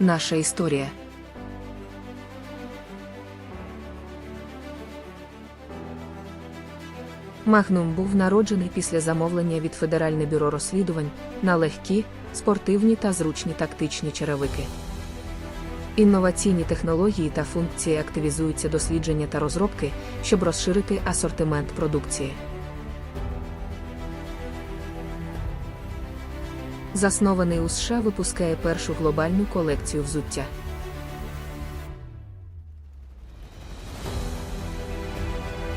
Наша історія. Магнум був народжений після замовлення від Федеральне бюро розслідувань на легкі, спортивні та зручні тактичні черевики. Інноваційні технології та функції активізуються дослідження та розробки, щоб розширити асортимент продукції. Заснований у США випускає першу глобальну колекцію взуття.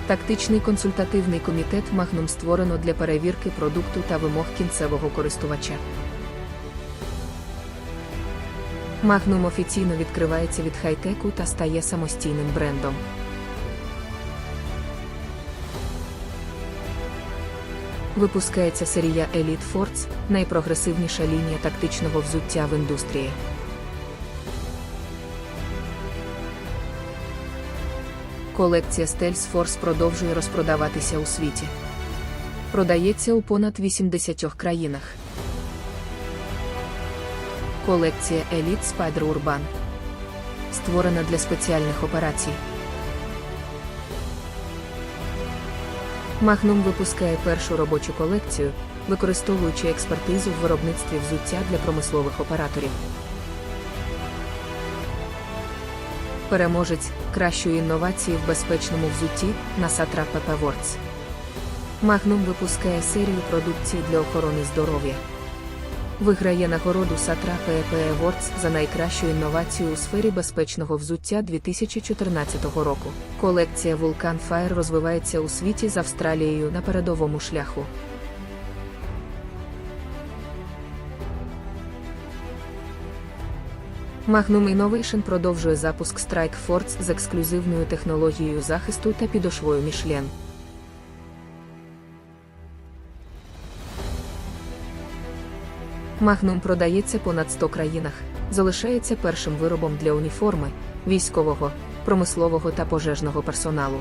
Тактичний консультативний комітет Magnum створено для перевірки продукту та вимог кінцевого користувача. Magnum офіційно відкривається від хай-теку та стає самостійним брендом. Випускається серія Elite Force, найпрогресивніша лінія тактичного взуття в індустрії. Колекція Stealth Force продовжує розпродаватися у світі. Продається у понад 80 країнах. Колекція Elite Spider Urban створена для спеціальних операцій. Magnum випускає першу робочу колекцію, використовуючи експертизу в виробництві взуття для промислових операторів. Переможець кращої інновації в безпечному взутті на Сатра PP Words. Magnum випускає серію продукції для охорони здоров'я. Виграє нагороду Satra PPE Awards за найкращу інновацію у сфері безпечного взуття 2014 року. Колекція Vulcan Fire розвивається у світі з Австралією на передовому шляху. Magnum Innovation продовжує запуск Strike Force з ексклюзивною технологією захисту та підошвою Michelin. Магнум продається понад 100 країнах, залишається першим виробом для уніформи, військового, промислового та пожежного персоналу.